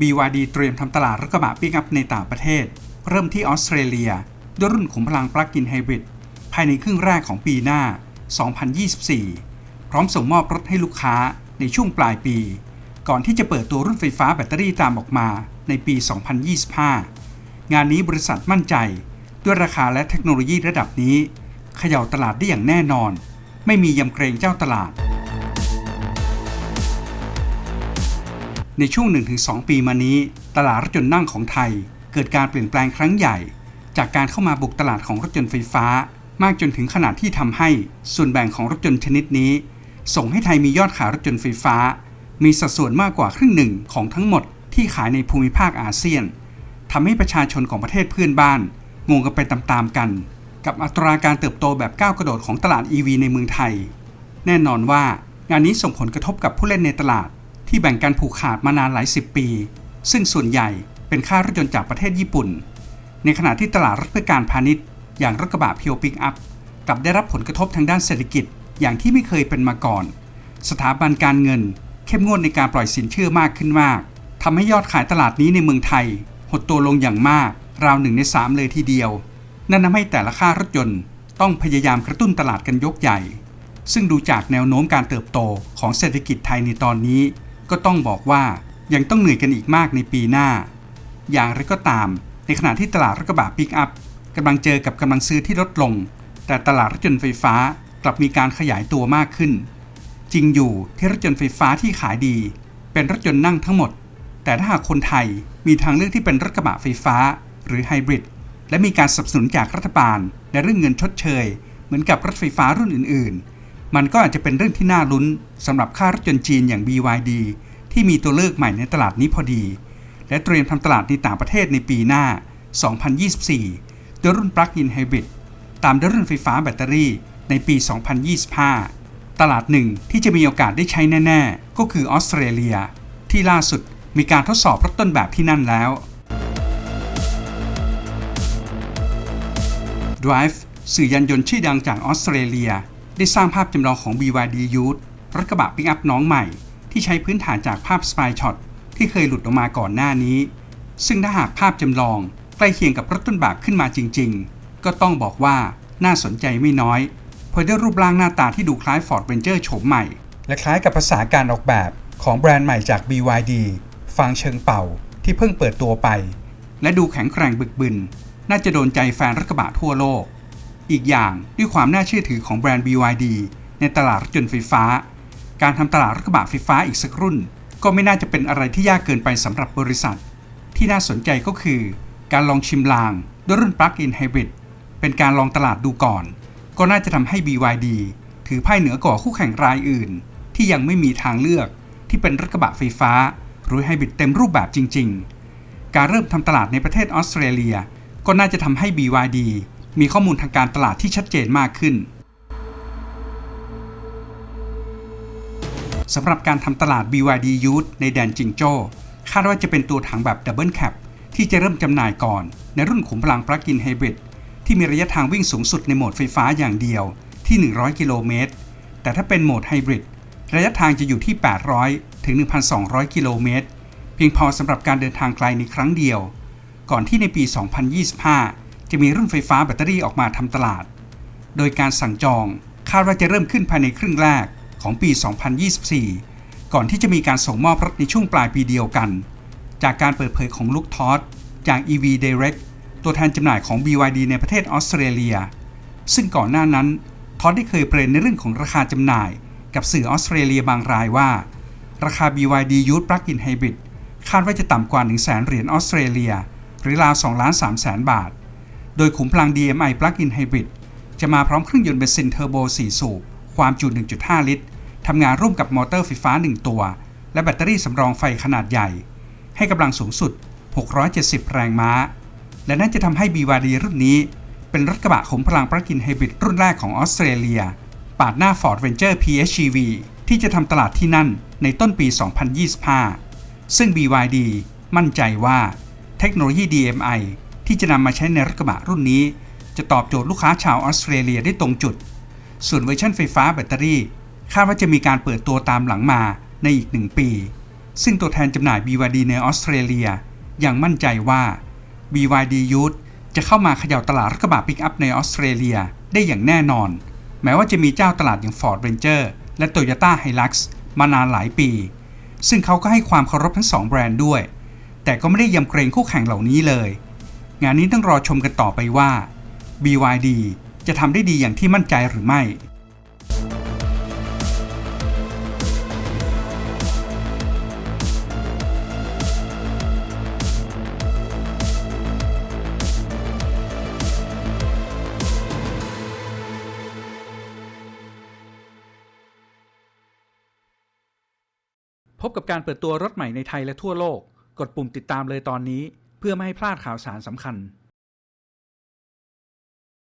BYD เตรียมทำตลาดรถกระบะปิกอัพในต่างประเทศ เริ่มที่ออสเตรเลีย ด้วยรุ่นขุมพลังปลั๊กอินไฮบริดภายในครึ่งแรกของปีหน้า 2024 พร้อมส่งมอบรถให้ลูกค้าในช่วงปลายปี ก่อนที่จะเปิดตัวรุ่นไฟฟ้าแบตเตอรี่ตามออกมาในปี 2025 งานนี้บริษัทมั่นใจ ด้วยราคาและเทคโนโลยีระดับนี้เขย่าตลาดได้อย่างแน่นอน ไม่มียำเกรงเจ้าตลาด ในช่วง 1-2 ปีมานี้ ตลาดรถยนต์นั่งของไทย เกิดการเปลี่ยนแปลงครั้งใหญ่ จากการเข้ามาบุกตลาดของรถยนต์ไฟฟ้า มากจนถึงขนาดที่ทำให้ส่วนแบ่งของรถยนต์ชนิดนี้ ส่งให้ไทยมียอดขายรถยนต์ไฟฟ้า มีสัดส่วนมากกว่าครึ่งหนึ่งของทั้งหมดที่ขายในภูมิภาคอาเซียนทำให้ประชาชนของประเทศเพื่อนบ้าน งงกันไปตามๆกัน กับอัตราการเติบโตแบบก้าวกระโดดของตลาด EV ในเมืองไทย แน่นอนว่างานนี้ส่งผลกระทบกับผู้เล่นในตลาด ที่แบ่งกันผูกขาดมานานหลายสิบปี ซึ่งส่วนใหญ่เป็นค่ารถยนต์จากประเทศญี่ปุ่น ในขณะที่ตลาดรถเพื่อการพาณิชย์ อย่างรถกระบะเพียวปิกอัพกลับได้รับผลกระทบทางด้านเศรษฐกิจอย่างที่ไม่เคยเป็นมาก่อน สถาบันการเงิน เข้มงวดในการปล่อยสินเชื่อมากขึ้นมากทำให้ยอดขายตลาดนี้ในเมืองไทย หดตัวลงอย่างมาก ราวหนึ่งในสามเลยทีเดียว นั่นทำให้แต่ละค่ารถยนต์ต้องพยายามกระตุ้นตลาดกันยกใหญ่ ซึ่งดูจากแนวโน้มการเติบโตของเศรษฐกิจไทยในตอนนี้ ก็ต้องบอกว่ายังต้องเหนื่อยกันอีกมากในปีหน้า อย่างไรก็ตาม ในขณะที่ตลาดรถกระบะปิกอัพกำลังเจอกับกำลังซื้อที่ลดลง แต่ตลาดรถยนต์ไฟฟ้ากลับมีการขยายตัวมากขึ้น จริงอยู่ที่รถยนต์ไฟฟ้าที่ขายดี เป็นรถยนต์นั่งทั้งหมด แต่ถ้าหากคนไทยมีทางเลือกที่เป็นรถกระบะไฟฟ้า หรือไฮบริดและมีการสนับสนุนจากรัฐบาลในเรื่องเงินชดเชย เหมือนกับรถไฟฟ้ารุ่นอื่น ๆ มันก็อาจจะเป็นเรื่องที่น่าลุ้นสำหรับค่ารถยนต์จีนอย่าง BYD ที่มีตัวเลือกใหม่ในตลาดนี้พอดี และเตรียมทำตลาดในต่างประเทศในปีหน้า 2024 โดยรุ่นปลั๊กอินไฮบริดตามด้วยรุ่นไฟฟ้าแบตเตอรี่ในปี 2025 ตลาดหนึ่งที่จะมีโอกาสได้ใช้แน่ ๆ ก็คือออสเตรเลีย ที่ล่าสุดมีการทดสอบรถต้นแบบที่นั่นแล้ว Drive สื่อยานยนต์ชื่อดังจากออสเตรเลีย ได้สร้างภาพจำลองของ BYD Youth รถกระบะปิกอัพน้องใหม่ ที่ใช้พื้นฐานจากภาพ Spy Shot ที่เคยหลุดออกมาก่อนหน้านี้ ซึ่งถ้าหากภาพจำลองใกล้เคียงกับรถต้นแบบขึ้นมาจริง ๆ ก็ต้องบอกว่าน่าสนใจไม่น้อยเพราะได้รูปร่างหน้าตาที่ดูคล้าย Ford Ranger โฉมใหม่ และคล้ายกับภาษาการออกแบบของแบรนด์ใหม่จาก BYD ฟังเชิงเป่าที่เพิ่งเปิดตัวไป และดูแข็งแกร่งบึกบึน น่าจะโดนใจแฟนรถกระบะทั่วโลก อีกอย่างด้วยความน่าเชื่อถือของแบรนด์ BYD ในตลาดรถยนต์ไฟฟ้า การทำตลาดรถกระบะไฟฟ้าอีกสักรุ่น ก็ไม่น่าจะเป็นอะไรที่ยากเกินไปสำหรับบริษัท ที่น่าสนใจก็คือ การลองชิมลางด้วยรุ่น Plug-in Hybrid เป็นการลองตลาดดูก่อน ก็น่าจะทำให้ BYD ถือไพ่เหนือกว่าคู่แข่งรายอื่น ที่ยังไม่มีทางเลือกที่เป็นรถกระบะไฟฟ้า หรือไฮบริดเต็มรูปแบบจริง ๆ การเริ่มทำตลาดในประเทศออสเตรเลีย ก็น่าจะทำให้ BYD มีข้อมูลทางการตลาดที่ชัดเจนมากขึ้นสำหรับการทำตลาด BYD Youth ในแดนจิงโจ้ คาดว่าจะเป็นตัวถังแบบดับเบิลแคปที่จะเริ่มจำหน่ายก่อน ในรุ่นขุมพลังปลั๊กอินไฮบริดที่มีระยะทางวิ่งสูงสุดในโหมดไฟฟ้าอย่างเดียวที่ 100 กิโลเมตร แต่ถ้าเป็นโหมดไฮบริดระยะทางจะอยู่ที่ 800 ถึง 1,200 กิโลเมตร เพียงพอสำหรับการเดินทางไกลในครั้งเดียว ก่อนที่ในปี 2025 จะมีรุ่นไฟฟ้าแบตเตอรี่ออกมาทำตลาด โดยการสั่งจองคาดว่าจะเริ่มขึ้นภายในครึ่งแรกของปี 2024 ก่อนที่จะมีการส่งมอบรถในช่วงปลายปีเดียวกัน จากการเปิดเผยของลูกทอสจาก EV Direct ตัวแทนจำหน่ายของ BYD ในประเทศออสเตรเลีย ซึ่งก่อนหน้านั้นทอสได้เคยเปรนในเรื่องของราคาจำหน่าย กับสื่อออสเตรเลียบางรายว่า ราคา BYD Youth Plug-in Hybrid คาดว่าจะต่ำกว่า 1 0 0 0 0แเหรียญออสเตรเลีย หรือราว2ล้าน3แสนบาท โดยขุมพลัง DMI Plug-in Hybrid จะมาพร้อมเครื่องยนต์เบนซินเทอร์โบ 4 สูบ ความจุ 1.5 ลิตร ทำงานร่วมกับมอเตอร์ไฟฟ้า 1 ตัว และแบตเตอรี่สำรองไฟขนาดใหญ่ ให้กำลังสูงสุด 670 แรงม้า และนั่นจะทำให้ BYD รุ่นนี้ เป็นรถกระบะขุมพลัง Plug-in Hybrid รุ่นแรกของออสเตรเลีย ปาดหน้า Ford Ranger PHEV ที่จะทำตลาดที่นั่นในต้นปี 2025 ซึ่ง BYD มั่นใจว่าเทคโนโลยี DMI ที่จะนำมาใช้ในรถกระบะรุ่นนี้ จะตอบโจทย์ลูกค้าชาวออสเตรเลียได้ตรงจุด ส่วนเวอร์ชันไฟฟ้าแบตเตอรี่ คาดว่าจะมีการเปิดตัวตามหลังมาในอีกหนึ่งปี ซึ่งตัวแทนจำหน่าย BYD ในออสเตรเลียยังมั่นใจว่า BYD Youth จะเข้ามาเขย่าตลาดรถกระบะปิกอัพในออสเตรเลียได้อย่างแน่นอน แม้ว่าจะมีเจ้าตลาดอย่าง Ford Ranger และ Toyota Hilux มานานหลายปี ซึ่งเขาก็ให้ความเคารพทั้งสองแบรนด์ด้วย แต่ก็ไม่ได้ยำเกรงคู่แข่งเหล่านี้เลย งานนี้ต้องรอชมกันต่อไปว่า BYD จะทำได้ดีอย่างที่มั่นใจหรือไม่พบกับการเปิดตัวรถใหม่ในไทยและทั่วโลก กดปุ่มติดตามเลยตอนนี้ เพื่อไม่ให้พลาดข่าวสารสำคัญ